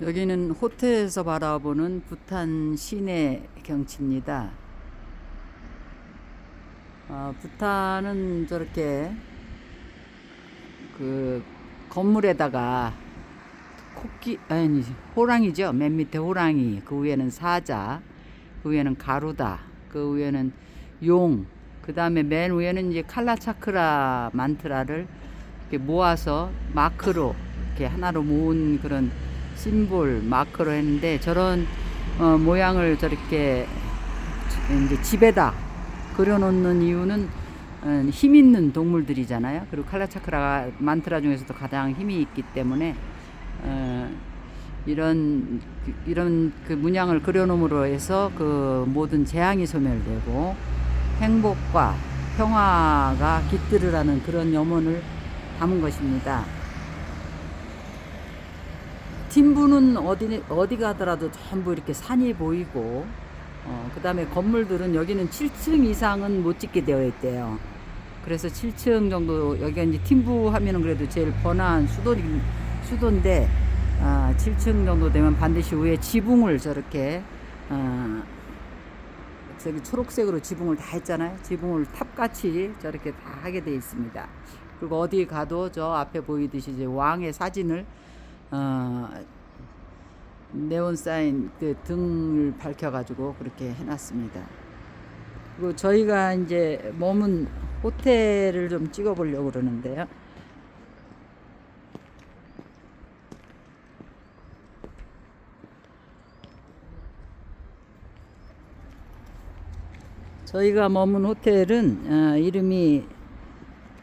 여기는 호텔에서 바라보는 부탄 시내 경치입니다. 아, 부탄은 저렇게 그 건물에다가 코끼 아니 호랑이죠. 맨 밑에 호랑이, 그 위에는 사자, 그 위에는 가루다, 그 위에는 용, 그 다음에 맨 위에는 이제 칼라 차크라 만트라를 모아서 마크로 이렇게 하나로 모은 그런 심볼 마크로 했는데 저런 어, 모양을 저렇게 이제 집에다 그려놓는 이유는 어, 힘 있는 동물들이잖아요. 그리고 칼라차크라가 만트라 중에서도 가장 힘이 있기 때문에 어, 이런 그- 이런 그 문양을 그려놓음으로 해서 그 모든 재앙이 소멸되고 행복과 평화가 깃들으라는 그런 염원을 담은 것입니다. 팀부는 어디 어디 가더라도 전부 이렇게 산이 보이고 어, 그 다음에 건물들은 여기는 7층 이상은 못 짓게 되어 있대요. 그래서 7층 정도 여기가 이제 팀부 하면은 그래도 제일 번화한 수도 수도인데 아, 7층 정도 되면 반드시 위에 지붕을 저렇게 어, 저기 초록색으로 지붕을 다 했잖아요. 지붕을 탑같이 저렇게 다 하게 돼 있습니다. 그리고 어디 가도 저 앞에 보이듯이 이제 왕의 사진을 어, 네온 사인 그 등을 밝혀가지고 그렇게 해놨습니다. 그리고 저희가 이제 머문 호텔을 좀 찍어보려고 그러는데요. 저희가 머문 호텔은 어, 이름이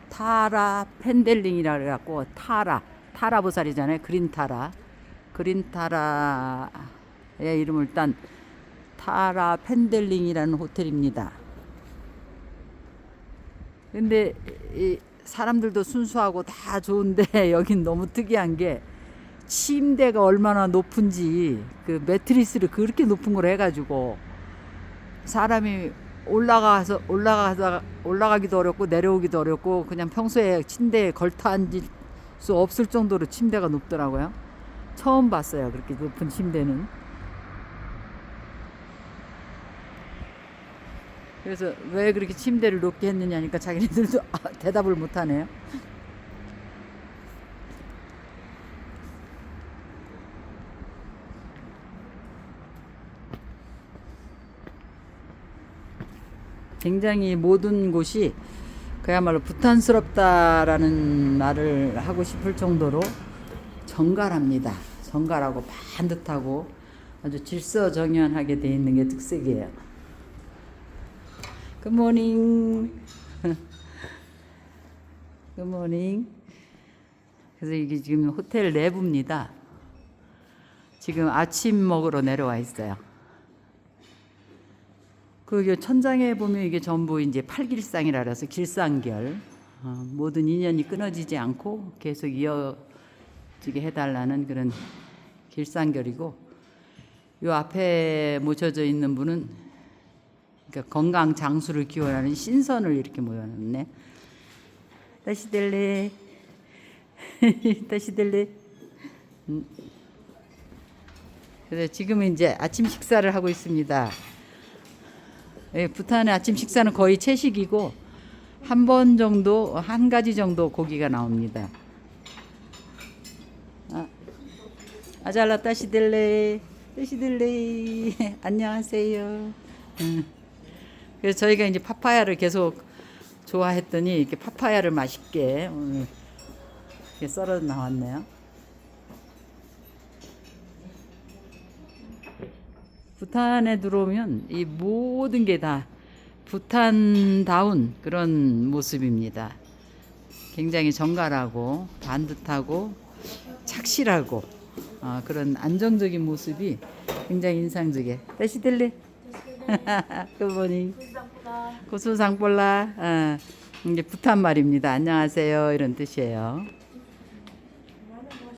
타라 펜델링이라 그래갖고 타라 타라 보살이잖아요 그린 타라 그린 타라의 이름을 딴 타라 펜델링이라는 호텔입니다. 근데 이 사람들도 순수하고 다 좋은데 여긴 너무 특이한 게 침대가 얼마나 높은지 그 매트리스를 그렇게 높은 걸 해가지고 사람이 올라가서 올라가서 올라가기도 어렵고 내려오기도 어렵고 그냥 평소에 침대에 걸터 앉을 수 없을 정도로 침대가 높더라고요. 처음 봤어요. 그렇게 높은 침대는. 그래서 왜 그렇게 침대를 높게 했느냐니까 자기네들도 아, 대답을 못 하네요. 굉장히 모든 곳이 그야말로 부탄스럽다라는 말을 하고 싶을 정도로 정갈합니다. 정갈하고 반듯하고 아주 질서정연하게 돼 있는 게 특색이에요. 굿모닝. 굿모닝. 그래서 이게 지금 호텔 내부입니다. 지금 아침 먹으러 내려와 있어요. 그 천장에 보면 이게 전부 이제 팔길상이라 그래서 길상결 어, 모든 인연이 끊어지지 않고 계속 이어지게 해달라는 그런 길상결이고 요 앞에 모셔져 있는 분은 그러니까 건강 장수를 기원하는 신선을 이렇게 모여놨네. 다시 될래, 다시 될래. 음. 그래서 지금은 이제 아침 식사를 하고 있습니다. 예, 부탄의 아침 식사는 거의 채식이고 한 번 정도 한 가지 정도 고기가 나옵니다. 아, 아잘라 따시들레 따시들레 안녕하세요. 음. 그래서 저희가 이제 파파야를 계속 좋아했더니 이렇게 파파야를 맛있게 이렇게 썰어 나왔네요. 부탄에 들어오면 이 모든 게 다 부탄다운 그런 모습입니다. 굉장히 정갈하고 반듯하고 착실하고 어, 그런 안정적인 모습이 굉장히 인상적이에요. 다시 들래? 그분이 고수상볼라 어, 이게 부탄 말입니다. 안녕하세요 이런 뜻이에요.